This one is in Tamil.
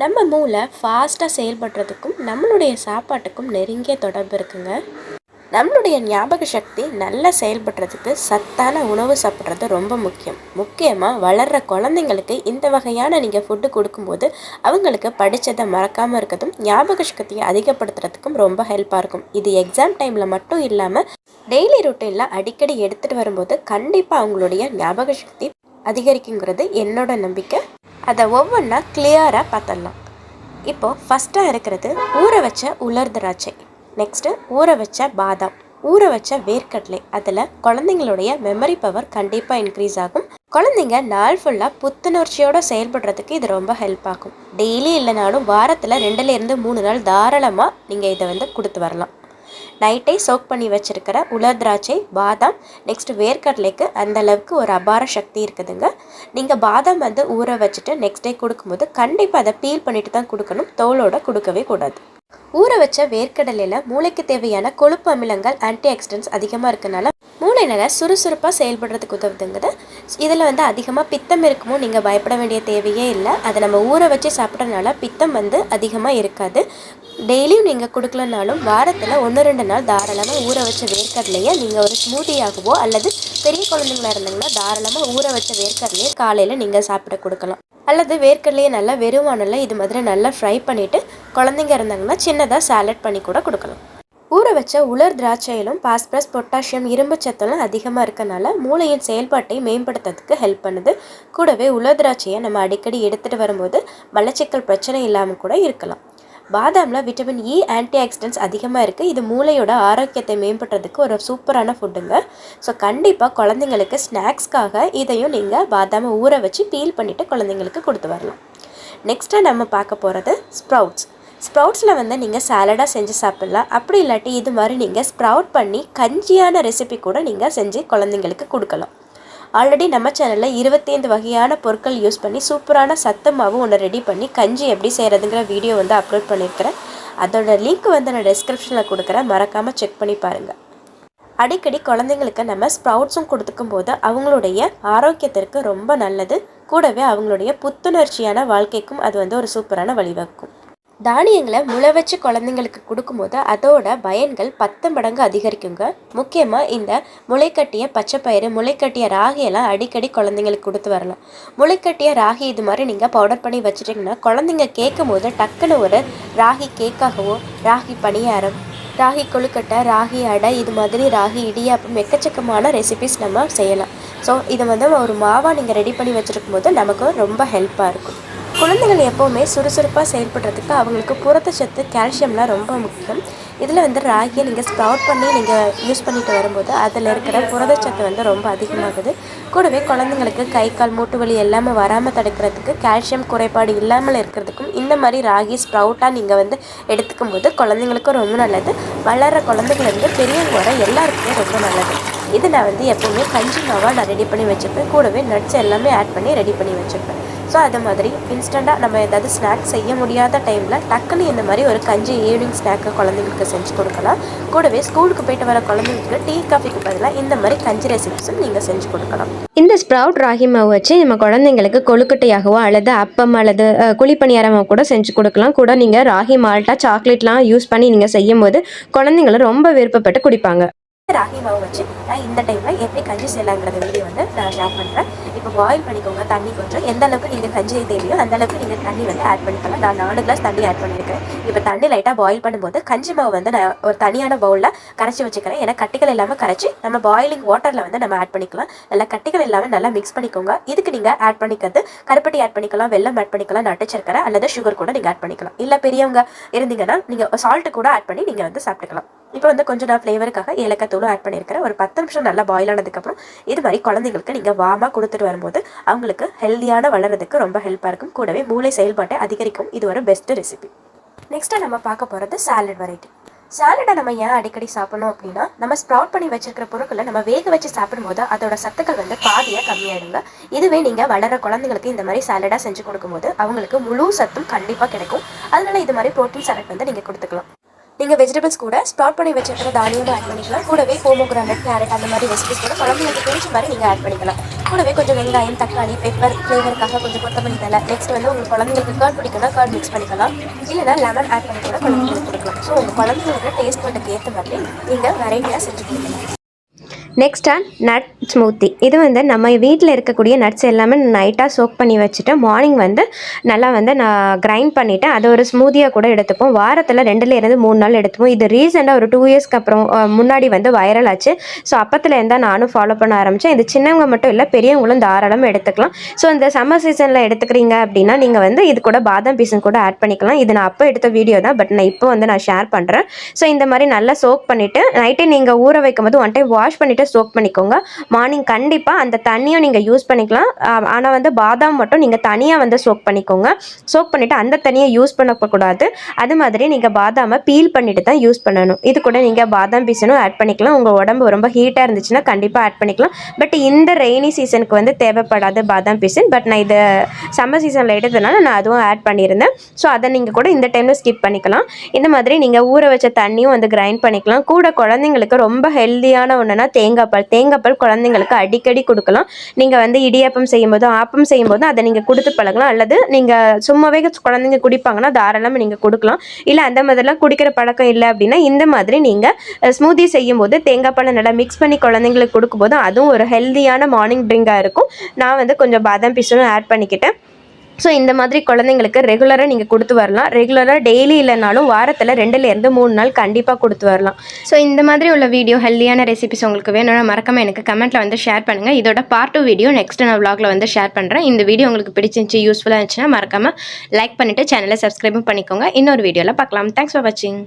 நம்ம மூளை ஃபாஸ்ட்டாக செயல்படுறதுக்கும் நம்மளுடைய சாப்பாட்டுக்கும் நெருங்கிய தொடர்பு இருக்குங்க. நம்மளுடைய ஞாபக சக்தி நல்லா செயல்படுறதுக்கு சத்தான உணவு சாப்பிட்றது ரொம்ப முக்கியம். முக்கியமாக வளர்கிற குழந்தைங்களுக்கு இந்த வகையான நீங்கள் ஃபுட்டு கொடுக்கும்போது அவங்களுக்கு படித்ததை மறக்காமல் இருக்கிறதும் ஞாபக சக்தியை அதிகப்படுத்துறதுக்கும் ரொம்ப ஹெல்ப்பாக இருக்கும். இது எக்ஸாம் டைமில் மட்டும் இல்லாமல் டெய்லி ரொட்டீனில் அடிக்கடி எடுத்துகிட்டு வரும்போது கண்டிப்பாக அவங்களுடைய ஞாபக சக்தி அதிகரிக்குங்கிறது என்னோட நம்பிக்கை. அதை ஒவ்வொன்றா கிளியராக பார்த்துடலாம். இப்போது ஃபஸ்ட்டாக இருக்கிறது ஊற வச்ச உலர் திராட்சை. நெக்ஸ்ட்டு ஊற வச்ச பாதாம். ஊற வச்ச வேர்க்கடலை. அதில் குழந்தைங்களுடைய மெமரி பவர் கண்டிப்பாக இன்க்ரீஸ் ஆகும். குழந்தைங்க நாள் ஃபுல்லாக புத்துணர்ச்சியோடு செயல்படுறதுக்கு இது ரொம்ப ஹெல்ப் ஆகும். டெய்லி இல்லைனாலும் வாரத்தில் ரெண்டுலேருந்து மூணு நாள் தாராளமாக நீங்கள் இதை வந்து கொடுத்து வரலாம். நைட்டே சோக் பண்ணி வச்சுருக்கிற உலர் திராட்சை பாதாம் நெக்ஸ்ட்டு வேர்க்கடலைக்கு அந்த அளவுக்கு ஒரு அபார சக்தி இருக்குதுங்க. நீங்கள் பாதாம் வந்து ஊற வச்சுட்டு நெக்ஸ்ட் டே கொடுக்கும்போது கண்டிப்பாக அதை பீல் பண்ணிட்டு தான் கொடுக்கணும். தோலோட கொடுக்கவே கூடாது. ஊற வச்ச வேர்க்கடலையில் மூளைக்கு தேவையான கொழுப்பு அமிலங்கள் ஆன்டி ஆக்சிடென்ட்ஸ் அதிகமாக இருக்கனால மூளை நல்லா சுறுசுறுப்பாக செயல்படுறதுக்கு உதவுதுங்குது. இதில் வந்து அதிகமாக பித்தம் இருக்குமோ நீங்கள் பயப்பட வேண்டிய தேவையே இல்லை. அதை நம்ம ஊற வச்சு சாப்பிட்றதுனால பித்தம் வந்து அதிகமாக இருக்காது. டெய்லியும் நீங்கள் கொடுக்கலனாலும் வாரத்தில் ஒன்று ரெண்டு நாள் தாராளமாக ஊற வச்ச வேர்க்கடலையை நீங்கள் ஒரு ஸ்மூத்தியாகவோ அல்லது பெரிய குழந்தைங்களா இருந்தாங்கன்னா தாராளமாக ஊற வச்ச வேர்க்கடலையை காலையில் நீங்கள் சாப்பிட கொடுக்கலாம். அல்லது வேர்க்கடலையை நல்லா வெறுவானல இது மாதிரி நல்லா ஃப்ரை பண்ணிவிட்டு குழந்தைங்க இருந்தாங்கன்னா சின்னதாக சாலட் பண்ணி கூட கொடுக்கலாம். ஊற வச்ச உலர் திராட்சையிலும் பாஸ்பரஸ் பொட்டாசியம் இரும்பு சத்தெல்லாம் அதிகமாக இருக்கனால மூளையின் செயல்பாட்டை மேம்படுத்துறதுக்கு ஹெல்ப் பண்ணுது. கூடவே உலர் திராட்சையை நம்ம அடிக்கடி எடுத்துகிட்டு வரும்போது மலச்சிக்கல் பிரச்சனை இல்லாமல் கூட இருக்கலாம். பாதாமில் vitamin E e antioxidants அதிகமாக இருக்குது இது மூளையோட ஆரோக்கியத்தை மேம்படுறதுக்கு ஒரு சூப்பரான ஃபுட்டுங்க ஸோ கண்டிப்பாக குழந்தைங்களுக்கு ஸ்நாக்ஸ்க்காக இதையும் நீங்கள் பாதாமை ஊற வச்சு பீல் பண்ணிவிட்டு குழந்தைங்களுக்கு கொடுத்து வரலாம். நெக்ஸ்ட்டாக நம்ம பார்க்க போகிறது ஸ்ப்ரவுட்ஸ் ஸ்ப்ரவுட்ஸில் வந்து நீங்கள் சாலடாக செஞ்சு சாப்பிட்லாம். அப்படி இல்லாட்டி இது மாதிரி நீங்கள் ஸ்ப்ரவுட் பண்ணி கஞ்சியான ரெசிபி கூட நீங்கள் செஞ்சு குழந்தைங்களுக்கு கொடுக்கலாம். ஆல்ரெடி நம்ம சேனலில் இருபத்தைந்து வகையான பொருட்கள் யூஸ் பண்ணி சூப்பரான சத்தமாகவும் ஒன்று ரெடி பண்ணி கஞ்சி எப்படி செய்கிறதுங்கிற வீடியோ வந்து அப்லோட் பண்ணியிருக்கிறேன் அதோட லிங்க் வந்து நான் டிஸ்கிரிப்ஷனில் கொடுக்குறேன். மறக்காமல் செக் பண்ணி பாருங்கள் அடிக்கடி குழந்தைங்களுக்கு நம்ம ஸ்ப்ரவுட்ஸும் கொடுத்துக்கும் போது அவங்களுடைய ஆரோக்கியத்திற்கு ரொம்ப நல்லது. கூடவே அவங்களுடைய புத்துணர்ச்சியான வாழ்க்கைக்கும் அது வந்து ஒரு சூப்பரான வழிவகுக்கும். தானியங்களை முளை வச்சு குழந்தைங்களுக்கு கொடுக்கும்போது அதோட பயன்கள் பத்து மடங்கு அதிகரிக்குங்க. முக்கியமாக இந்த முளைக்கட்டிய பச்சைப்பயிறு முளைக்கட்டிய ராகியெல்லாம் அடிக்கடி குழந்தைங்களுக்கு கொடுத்து வரலாம். முளைக்கட்டிய ராகி இது மாதிரி நீங்கள் பவுடர் பண்ணி வச்சுட்டிங்கன்னா குழந்தைங்க கேட்கும் போது டக்குன்னு ஒரு ராகி கேக்காகவோ ராகி பணியாரம் ராகி கொழுக்கட்டை ராகி அடை இது மாதிரி ராகி இடியாப்பம் எக்கச்சக்கமான ரெசிபிஸ் நம்ம செய்யலாம். ஸோ இதை வந்து ஒரு மாவாக நீங்கள் ரெடி பண்ணி வச்சுருக்கும் போது நமக்கு ரொம்ப ஹெல்ப்பாக இருக்கும். குழந்தைகள் எப்போவுமே சுறுசுறுப்பாக செயல்படுறதுக்கு அவங்களுக்கு புரதச்சத்து கால்சியம்லாம் ரொம்ப முக்கியம். இதில் வந்து ராகியை நீங்கள் ஸ்ப்ரவுட் பண்ணி நீங்கள் யூஸ் பண்ணிட்டு வரும்போது அதில் இருக்கிற புரதச்சத்து வந்து ரொம்ப அதிகமாகுது. கூடவே குழந்தைங்களுக்கு கை கால் மூட்டு வலி எல்லாமே வராமல் தடுக்கிறதுக்கு கால்சியம் குறைபாடு இல்லாமல் இருக்கிறதுக்கும் இந்த மாதிரி ராகி ஸ்ப்ரவுட்டாக நீங்கள் வந்து எடுத்துக்கும் போது குழந்தைங்களுக்கும் ரொம்ப நல்லது. வளர்கிற குழந்தைங்கள்லேருந்து பெரியவங்க வர எல்லாருக்குமே ரொம்ப நல்லது. இது நான் வந்து எப்போவுமே கஞ்சி மாவாக நான் ரெடி பண்ணி வச்சுப்பேன். கூடவே நட்ஸ் எல்லாமே ஆட் பண்ணி ரெடி பண்ணி வச்சுருப்பேன் ஸோ அது மாதிரி இன்ஸ்டண்ட்டாக நம்ம ஏதாவது ஸ்நாக்ஸ் செய்ய முடியாத டைமில் டக்குன்னு இந்த மாதிரி ஒரு கஞ்சி ஈவினிங் ஸ்நாக்கு குழந்தைங்களுக்கு செஞ்சு கொடுக்கலாம். கூடவே ஸ்கூலுக்கு போயிட்டு வர குழந்தைங்களுக்கு டீ காஃபிக்கு பதிலாக இந்த மாதிரி கஞ்சி ரெசிபிஸும் நீங்கள் செஞ்சு கொடுக்கலாம். இந்த ஸ்ப்ரவுட் ராகி மாவு வச்சு நம்ம குழந்தைங்களுக்கு கொழுக்கட்டையாகவோ அல்லது அப்பம் அல்லது குழிப்பணியாரமாக கூட செஞ்சு கொடுக்கலாம். கூட நீங்கள் ராகி மால்ட்டா சாக்லேட்லாம் யூஸ் பண்ணி நீங்கள் செய்யும் போது ரொம்ப விருப்பப்பட்டு குடிப்பாங்க. ராகி மாவு வச்சு நான் இந்த டைமில் எப்படி கஞ்சி செய்யலாங்கிறத வீடியோ வந்து நான் ஷேர் பண்ணுறேன் இப்போ பாயில் பண்ணிக்கோங்க தண்ணி கொஞ்சம். எந்த அளவுக்கு நீங்கள் கஞ்சி தேவையோ அந்த அளவுக்கு நீங்கள் தண்ணி வந்து ஆட் பண்ணிக்கலாம். நான் நாலு கிளாஸ் தண்ணி ஆட் பண்ணியிருக்கேன். இப்போ தண்ணி லைட்டாக பாயில் பண்ணும்போது கஞ்சி மாவு வந்து நான் ஒரு தனியான பவுலில் கரைச்சி வச்சுக்கிறேன். ஏன்னா கட்டிகள் இல்லாமல் கரைச்சி நம்ம பாயிலிங் வாட்டரில் வந்து நம்ம ஆட் பண்ணிக்கலாம். நல்லா கட்டிகள் இல்லாமல் நல்லா மிக்ஸ் பண்ணிக்கோங்க. இதுக்கு நீங்கள் ஆட் பண்ணிக்கிறது கருப்பட்டி ஆட் பண்ணிக்கலாம் வெள்ளம் ஆட் பண்ணிக்கலாம் நட்டு அல்லது சுகர் கூட நீங்கள் ஆட் பண்ணிக்கலாம். இல்லை பெரியவங்க இருந்தீங்கன்னா நீங்கள் சால்ட்டு கூட ஆட் பண்ணி நீங்கள் வந்து சாப்பிட்டுக்கலாம். இப்போ வந்து கொஞ்சம் நான் ஃப்ளேவருக்காக ஏலக்காய் தூளும் ஆட் பண்ணியிருக்கிறேன். ஒரு பத்து நிமிஷம் நல்லா பாயில் ஆனதுக்கப்புறம் இது மாதிரி குழந்தைங்களுக்கு நீங்கள் வாமாக கொடுத்துட்டு வரும்போது அவங்களுக்கு ஹெல்த்தியான வளர்கிறதுக்கு ரொம்ப ஹெல்ப்பாக இருக்கும். கூடவே மூளை செயல்பாட்டை அதிகரிக்கும். இது ஒரு பெஸ்ட்டு ரெசிபி நெக்ஸ்ட்டாக நம்ம பார்க்க போகிறது சாலட் வெரைட்டி சாலடை நம்ம ஏன் அடிக்கடி சாப்பிடணும் அப்படின்னா நம்ம ஸ்ப்ரவுட் பண்ணி வச்சிருக்கிற பொருட்களை நம்ம வேக வச்சு சாப்பிடும்போது அதோட சத்துக்கள் வந்து பாதியாக கம்மியாயிடுங்க. இதுவே நீங்கள் வளர குழந்தைங்களுக்கு இந்த மாதிரி சாலடாக செஞ்சு கொடுக்கும்போது அவங்களுக்கு முழு சத்தும் கண்டிப்பாக கிடைக்கும். அதனால இது மாதிரி ப்ரோட்டீன் சாலட் வந்து நீங்கள் கொடுத்துக்கலாம். நீங்கள் வெஜிடபிள்ஸ் கூட ஸ்ப்ராட் பண்ணி வச்சிருக்கிற தானியமும் ஆட் பண்ணிக்கலாம். கூடவே போமோகிரானட் கேரட் அந்த மாதிரி ரெசிபிஸ் கூட குழந்தைங்களுக்கு பிடிச்ச மாதிரி நீங்கள் ஆட் பண்ணிக்கலாம். கூடவே கொஞ்சம் வெங்காயம் தக்காளி பெப்பர் ஃப்ளேவருக்காக கொஞ்சம் கொத்தமல்லி தலை நெக்ஸ்ட் வந்து உங்கள் குழந்தைங்களுக்கு கார்ட் பிடிக்கணும் கார்ட் மிக்ஸ் பண்ணிக்கலாம். இல்லைனா லெமன் ஆட் பண்ணி கூட குழந்தைங்களுக்கு கொடுக்கலாம். ஸோ உங்கள் குழந்தைங்களுக்கு டேஸ்ட் மட்டுக்கு ஏற்ற மாதிரி நீங்கள் வெரைட்டியாக செஞ்சு கொடுக்கலாம். நெக்ஸ்ட்டாக நட் ஸ்மூத்தி இது வந்து நம்ம வீட்டில் இருக்கக்கூடிய நட்ஸ் எல்லாமே நைட்டாக சோக் பண்ணி வச்சுட்டு மார்னிங் வந்து நல்லா வந்து நான் கிரைண்ட் பண்ணிவிட்டு அதை ஒரு ஸ்மூதியாக கூட எடுத்துப்போம். வாரத்தில் ரெண்டுலேருந்து மூணு நாள் எடுத்துப்போம். இது ரீசெண்டாக ஒரு டூ இயர்ஸ்க்கு அப்புறம் முன்னாடி வந்து வைரல் ஆச்சு. ஸோ அப்பத்தில் நானும் ஃபாலோ பண்ண ஆரம்பித்தேன் இது சின்னவங்க மட்டும் இல்லை பெரியவங்களும் தாராளமாக எடுத்துக்கலாம். ஸோ இந்த சம்மர் சீசனில் எடுத்துக்கிறீங்க அப்படின்னா நீங்கள் வந்து இது கூட பாதாம் பீசன் கூட ஆட் பண்ணிக்கலாம். இது நான் அப்போ எடுத்த வீடியோ தான் பட் நான் இப்போ வந்து நான் ஷேர் பண்ணுறேன் ஸோ இந்த மாதிரி நல்லா சோக் பண்ணிவிட்டு நைட்டே நீங்கள் ஊற வைக்கும் போது ஒன் டைம் வாஷ் பண்ணிவிட்டு சோக் பண்ணிக்கோங்க. மார்னிங் கண்டிப்பாக அந்த தண்ணியும் நீங்கள் யூஸ் பண்ணிக்கலாம். ஆனால் வந்து பாதாம் மட்டும் நீங்கள் தனியாக வந்து சோக் பண்ணிக்கோங்க. சோக் பண்ணிவிட்டு அந்த தண்ணியை யூஸ் பண்ணக்கூடாது. அது மாதிரி நீங்கள் பாதாமை பீல் பண்ணிட்டு தான் யூஸ் பண்ணணும். இது கூட நீங்கள் பாதாம் பீசனும் ஆட் பண்ணிக்கலாம். உங்கள் உடம்பு ரொம்ப ஹீட்டாக இருந்துச்சுன்னா கண்டிப்பாக ஆட் பண்ணிக்கலாம். பட் இந்த ரெய்னி சீசனுக்கு வந்து தேவைப்படாது பாதாம் பீசன். பட் நான் இது சம்மர் சீசனில் எடுத்ததுனால நான் அதுவும் ஆட் பண்ணியிருந்தேன். ஸோ அதை நீங்கள் கூட இந்த டைமில் ஸ்கிப் பண்ணிக்கலாம். இந்த மாதிரி நீங்கள் ஊற வச்ச தண்ணியும் வந்து கிரைண்ட் பண்ணிக்கலாம். கூட குழந்தைங்களுக்கு ரொம்ப ஹெல்த்தியான ஒன்றுனா தேங்காய் பால் தேங்காய் பால் குழந்தைங்களுக்கு அடிக்கடி கொடுக்கலாம். நீங்கள் வந்து இடியாப்பம் செய்யும்போதும் ஆப்பம் செய்யும்போதும் அதை நீங்கள் கொடுத்து பழகலாம். அல்லது நீங்கள் சும்மாவே குழந்தைங்க குடிப்பாங்கன்னா தாராளமாக நீங்கள் கொடுக்கலாம். இல்லை அந்த மாதிரிலாம் குடிக்கிற பழக்கம் இல்லை அப்படின்னா இந்த மாதிரி நீங்கள் ஸ்மூதி செய்யும்போது தேங்காய் பாலை நல்லா மிக்ஸ் பண்ணி குழந்தைங்களுக்கு கொடுக்கும்போது அதுவும் ஒரு ஹெல்த்தியான மார்னிங் ட்ரிங்காக இருக்கும். நான் வந்து கொஞ்சம் பாதாம் பீஸும் ஆட் பண்ணிக்கிட்டேன். ஸோ இந்த மாதிரி குழந்தைங்களுக்கு ரெகுலராக நீங்கள் கொடுத்து வரலாம். ரெகுலராக டெய்லி இல்லைனாலும் வாரத்தில் ரெண்டுலேருந்து மூணு நாள் கண்டிப்பாக கொடுத்து வரலாம். ஸோ இந்த மாதிரி உள்ள வீடியோ ஹெல்த்தியான ரெசிபிஸ் உங்களுக்கு வேணும்னா மறக்காமல் எனக்கு கமெண்ட்டில் வந்து ஷேர் பண்ணுங்கள் இதோட பார்ட் டூ வீடியோ நெக்ஸ்ட் நான் vlogல வந்து ஷேர் பண்ணுறேன் இந்த வீடியோ உங்களுக்கு பிடிச்சிருந்துச்சி யூஸ்ஃபுல்லாக இருந்துச்சுன்னா மறக்காமல் லைக் பண்ணிவிட்டு சேனலை சப்ஸ்கிரைபும் பண்ணிக்கோங்க. இன்னொரு வீடியோவில் பார்க்கலாம். தேங்க்ஸ் ஃபார் வாட்சிங்